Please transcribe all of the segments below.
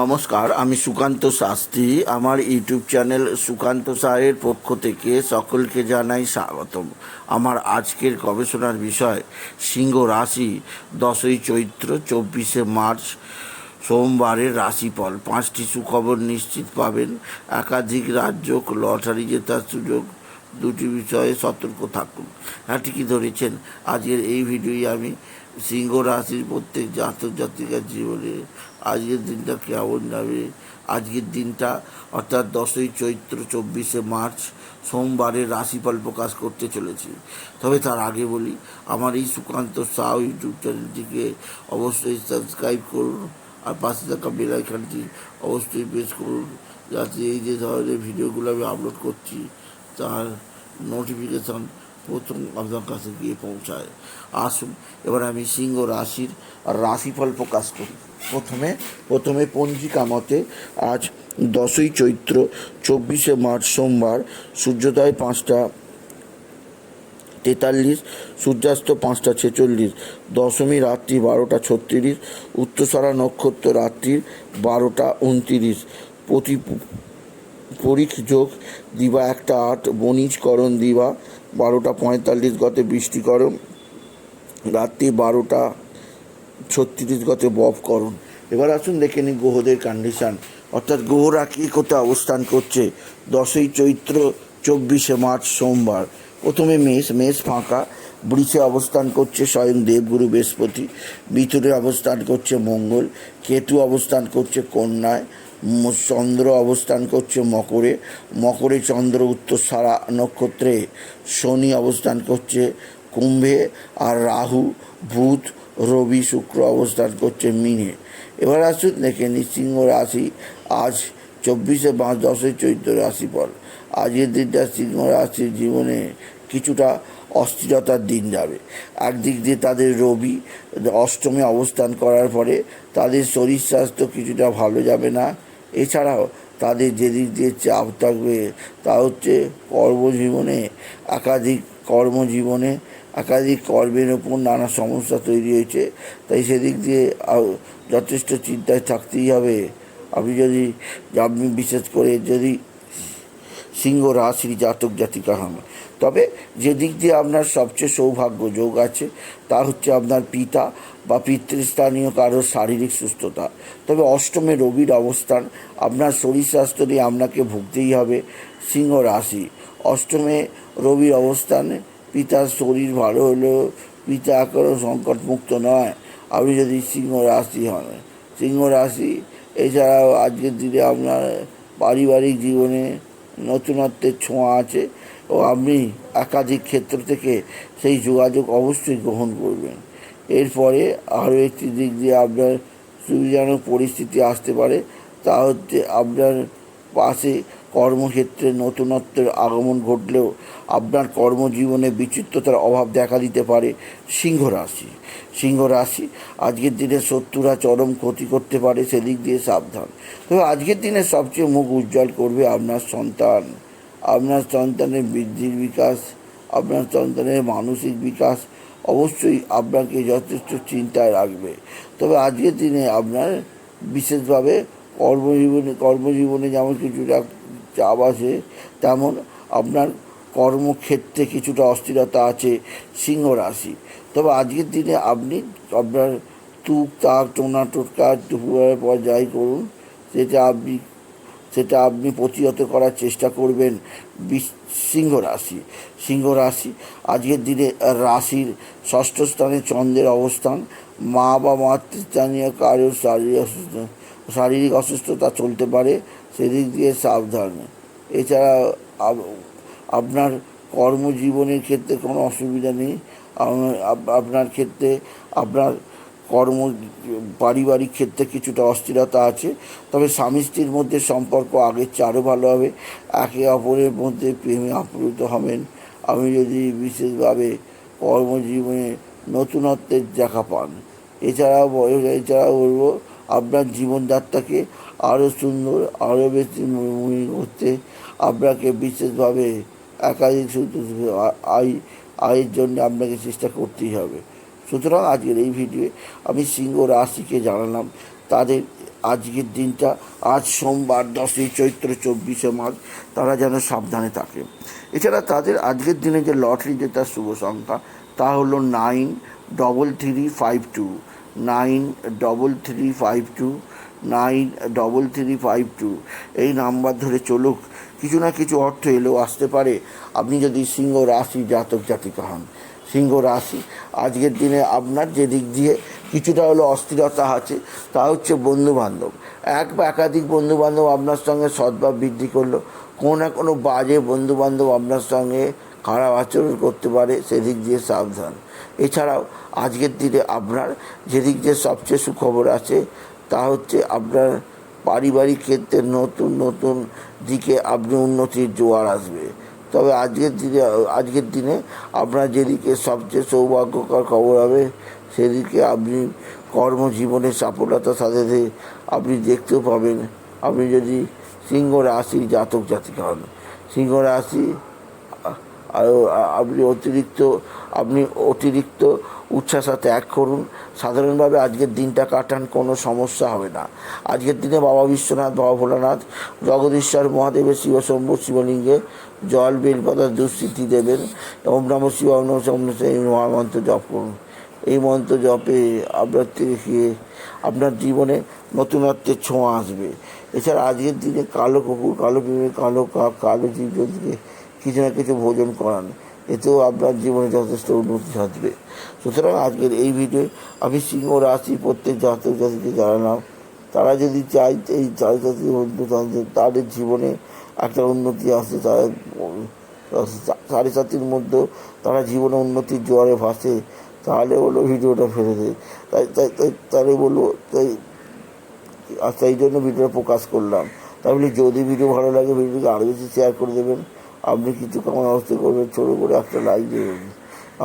নমস্কার, আমি সুকান্ত শাস্ত্রী। আমার ইউটিউব চ্যানেল সুকান্ত সাহের পক্ষ থেকে সকলকে জানাই স্বাগতম। আমার আজকের গবেষণার বিষয়, সিংহ রাশি, দশই চৈত্র, চব্বিশে মার্চ, সোমবারের রাশিফল। পাঁচটি সুখবর নিশ্চিত পাবেন। একাধিক রাজ্য লটারি জেতার সুযোগ। দুটি বিষয়ে সতর্ক থাকুন। হ্যাঁ ঠিকই ধরেছেন। আজকের এই ভিডিওই আমি সিংহ রাশির প্রত্যেক জাতক জাতিকার জীবনে আজকের দিনটা কেমন যাবে? আজকের দিনটা অর্থাৎ দশই চৈত্র চব্বিশে মার্চ সোমবারের রাশিফল প্রকাশ করতে চলেছি। তবে তার আগে বলি, আমার এই সুকান্ত সাউ ইউটিউব চ্যানেলটিকে অবশ্যই সাবস্ক্রাইব করুন আর পাশে থাকা বেলাইকানটি অবশ্যই প্রেস করুন যাতে এই যে ধরনের ভিডিওগুলো আমি আপলোড করছি, তার নোটিফিকেশন প্রথম আপনার কাছে গিয়ে পৌঁছায়। আসুন, এবার আমি সিংহ রাশির রাশিফল প্রকাশ করি। প্রথমে প্রথমে পঞ্জিকা মতে আজ দশই চৈত্র, চব্বিশে মার্চ সোমবার, সূর্যোদয় পাঁচটা তেতাল্লিশ, সূর্যাস্ত পাঁচটা ছেচল্লিশ, দশমী রাত্রি বারোটা ছত্রিশ উত্তরসারা নক্ষত্র রাত্রি বারোটা উনত্রিশ, প্রতি পরিখ যোগ দিবা একটা আট, বণিজকরণ দিবা বারোটা পঁয়তাল্লিশ গতে বৃষ্টি বৃষ্টিকরণ রাত্রি বারোটা ছত্রিশ গতে ববকরণ এবার আসুন দেখে নিই গ্রহদের কন্ডিশন অর্থাৎ গ্রহরা কী কোথায় অবস্থান করছে? দশই চৈত্র, চব্বিশে মার্চ, সোমবার। প্রথমে মেষ মেষ ফাঁকা। বৃষে অবস্থান করছে স্বয়ং দেবগুরু বৃহস্পতি। মিথুনে অবস্থান করছে মঙ্গল। কেতু অবস্থান করছে কন্যায়। চন্দ্র অবস্থান করছে মকরে। মকরে চন্দ্র উত্তর সারা নক্ষত্রে। শনি অবস্থান করছে কুম্ভে। আর রাহু, বুধ, রবি, শুক্র অবস্থান করছে মিনে। এবার আসুন দেখে সিংহ রাশি। আজ চব্বিশে পাঁচ দশই চৈত্র রাশিফল। আজকের দিনটা সিংহ রাশির জীবনে কিছুটা অস্থিরতার দিন যাবে। একদিক দিয়ে তাদের রবি অষ্টমে অবস্থান করার পরে তাদের শরীর স্বাস্থ্য কিছুটা ভালো যাবে না। এছাড়াও তাদের যেদিক দিয়ে চাপ থাকবে তা হচ্ছে কর্মজীবনে, একাধিক কর্মজীবনে, একাধিক কর্মের ওপর নানা সমস্যা তৈরি হয়েছে। তাই সেদিক দিয়ে যথেষ্ট চিন্তায় থাকতেই হবে। আপনি যদি আপনি বিশেষ করে যদি সিংহ রাশির জাতক জাতিকা হন তবে যে দিক দিয়ে আপনার সবচেয়ে সৌভাগ্য যোগ আছে, তা হচ্ছে আপনার পিতা বা পিতৃস্থানীয় কারোর শারীরিক সুস্থতা। তবে অষ্টমে রবির অবস্থান, আপনার শরীর স্বাস্থ্য নিয়ে আপনাকে ভুগতেই হবে সিংহ রাশি। অষ্টমে রবির অবস্থানে, পিতার শরীর ভালো হলেও পিতা এখনও সংকটমুক্ত নয়, আপনি যদি সিংহ রাশি হন। সিংহ রাশি, এছাড়াও আজকের দিনে আপনার পারিবারিক জীবনে নতুনত্বের ছোঁয়া আছে ও আপনি একাধিক ক্ষেত্র থেকে সেই যোগাযোগ অবশ্যই গ্রহণ করবেন। এরপরে আরও একটি দিক দিয়ে আপনার সুবিধাজনক পরিস্থিতি আসতে পারে, তা হচ্ছে আপনার পাশে কর্মক্ষেত্রে নতুনত্বের আগমন ঘটলেও আপনার কর্মজীবনে বিচিত্রতার অভাব দেখা দিতে পারে সিংহ রাশি সিংহ রাশি আজকের দিনে শত্রুরা চরম ক্ষতি করতে পারে সেদিক দিয়ে সাবধান। তবে আজকের দিনে সবচেয়ে মুখ উজ্জ্বল করবে আপনার সন্তান। আপনার সন্তানের বৃদ্ধির বিকাশ, আপনার সন্তানের মানসিক বিকাশ অবশ্যই আপনাকে যথেষ্ট চিন্তায় রাখবে। তবে আজকের দিনে আপনার বিশেষভাবে কর্মজীবনে কর্মজীবনে যেমন কিছুটা চাপ আছে, তেমন আপনার কর্মক্ষেত্রে কিছুটা অস্থিরতা আছে সিংহ রাশি। তবে আজকের দিনে আপনি আপনার তুক, তাক, টোনা, টোটকা দুপুরের পর যাই করুন, সেটা আপনি সেটা আপনি প্রতিহত করার চেষ্টা করবেন সিংহ রাশি। সিংহ রাশি আজকের দিনে রাশির ষষ্ঠ স্থানে চন্দ্রের অবস্থান, মা বা মাতৃস্থানীয় কারোর শারীরিক শারীরিক অসুস্থতা চলতে পারে, সেদিক দিয়ে সাবধান। এছাড়া আপনার কর্মজীবনের ক্ষেত্রে কোনো অসুবিধা নেই। আপ- আপ- আপনার ক্ষেত্রে, আপনার কর্ম, পারিবারিক ক্ষেত্রে কিছুটা অস্থিরতা আছে। তবে স্বামী স্ত্রীর মধ্যে সম্পর্ক আগের চেয়ে আরও ভালো হবে। একে অপরের মধ্যে প্রেমে আপ্লুত হবেন। আমি যদি বিশেষভাবে কর্মজীবনে নতুনত্বের দেখা পান। এছাড়াও এছাড়াও বলব আপনার জীবনযাত্রাকে আরও সুন্দর, আরও বেশি মহিময় করতে আপনাকে বিশেষভাবে একাধিক আয়, আয়ের জন্য আপনাকে চেষ্টা করতেই হবে। সুতরাং আজকের এই ভিডিওয়ে আমি সিংহ রাশিকে জানালাম। তাদের আজকের দিনটা আজ সোমবার দশই চৈত্র চব্বিশে মার্চ, তারা যেন সাবধানে থাকে। এছাড়া তাদের আজকের দিনে যে লটারি যেটা শুভ সংখ্যা, তা হলো nine double three five two nine double three five two, nine double three five two. এই নাম্বার ধরে চলুক, কিছু না কিছু অর্থ এলেও আসতে পারে। আপনি যদি সিংহ রাশি জাতক জাতিকা হন, সিংহ রাশি, আজকের দিনে আপনার যে দিক দিয়ে কিছুটা হলো অস্থিরতা আছে, তা হচ্ছে বন্ধু বান্ধব এক বা একাধিক বন্ধু বান্ধব আপনার সঙ্গে সদ্ভাব বৃদ্ধি করল, কোনো না কোনো বাজে বন্ধু বান্ধব আপনার সঙ্গে খারাপ আচরণ করতে পারে, সেদিক দিয়ে সাবধান। এছাড়াও আজকের দিনে আপনার যেদিক যে সবচেয়ে সুখবর আছে, তা হচ্ছে আপনার পারিবারিক ক্ষেত্রে নতুন নতুন দিকে আপনি উন্নতির জোয়ার আসবে। তবে আজকের দিনে আজকের দিনে আপনার যেদিকে সবচেয়ে সৌভাগ্যকর খবর হবে, সেদিকে আপনি কর্মজীবনে সাফল্যতার সাথে আপনি দেখতেও পাবেন। আপনি যদি সিংহ রাশি জাতক জাতিকা হন, সিংহ রাশি আপনি অতিরিক্ত আপনি অতিরিক্ত উচ্ছ্বাসা ত্যাগ করুন। সাধারণভাবে আজকের দিনটা কাটান, কোনো সমস্যা হবে না। আজকের দিনে বাবা বিশ্বনাথ, বাবা ভোলানাথ, জগদীশ্বর, মহাদেবের শিবশম্ভু শিবলিঙ্গে জল বেলপাতা দুঃস্থিতি দেবেন। ওম নম শিব ওম নম ওম এই মহামন্ত্র জপ করুন। এই মন্ত্র জপে আপনার থেকে আপনার জীবনে নতুনত্বের ছোঁয়া আসবে। এছাড়া আজকের দিনে কালো কুকুর, কালো পিঁপড়ে কালো কাক, কালো জীবজন্তুকে কিছু না কিছু ভোজন করান, এতেও আপনার জীবনে যথেষ্ট উন্নতি ঘটবে। সুতরাং আজকের এই ভিডিও আমি সিংহ রাশি প্রত্যেক জাতক জাতিকে জানালাম, তারা যদি চায় এই জাতির মধ্যে তাদের- জীবনে একটা উন্নতি আসে সাড়ে সাতির মধ্যে তারা জীবনে উন্নতির জোয়ারে ভাসে, তাহলে বলো ভিডিওটা ফেলে দেয় তাই তাই তাই, তাহলে বলব তাই, আর তাই জন্য ভিডিওটা প্রকাশ করলাম। তাই বলি, যদি ভিডিও ভালো লাগে ভিডিওকে আরও বেশি শেয়ার করে দেবেন। আপনি কিছু কেমন অবস্থা করবেন, ছোটো করে একটা লাইক দেবেন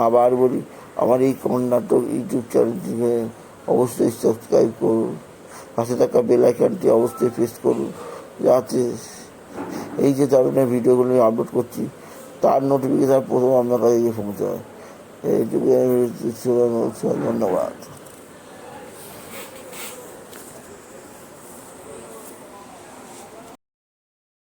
আবার বলি, আমার এই কর্ণাটক ইউটিউব চ্যানেলটিকে অবশ্যই সাবস্ক্রাইব করুন। পাশে থাকা বেল আইকনটি অবশ্যই প্রেস করুন, যাতে এই যে ধরনের ভিডিওগুলো আমি আপলোড করছি, তার নোটিফিকেশান প্রথম আপনার কাছে গিয়ে পৌঁছায়। এইটুকু ধন্যবাদ।